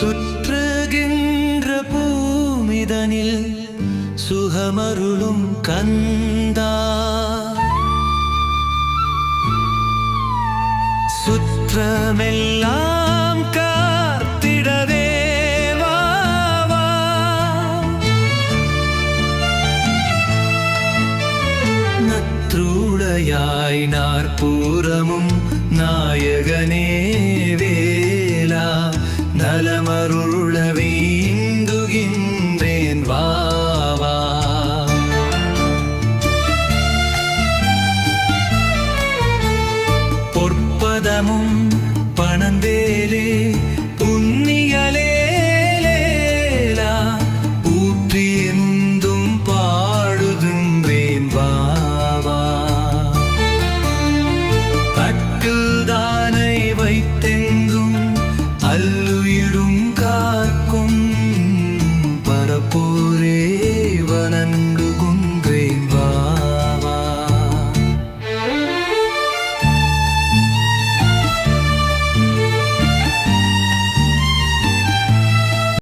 சுற்றுகின்ற பூமிதனில் சுகமருளும் கந்தா. சுற்றமெல்லாம் காத்திடவே வா, நாற்பூரமும் நாயகனே. adamım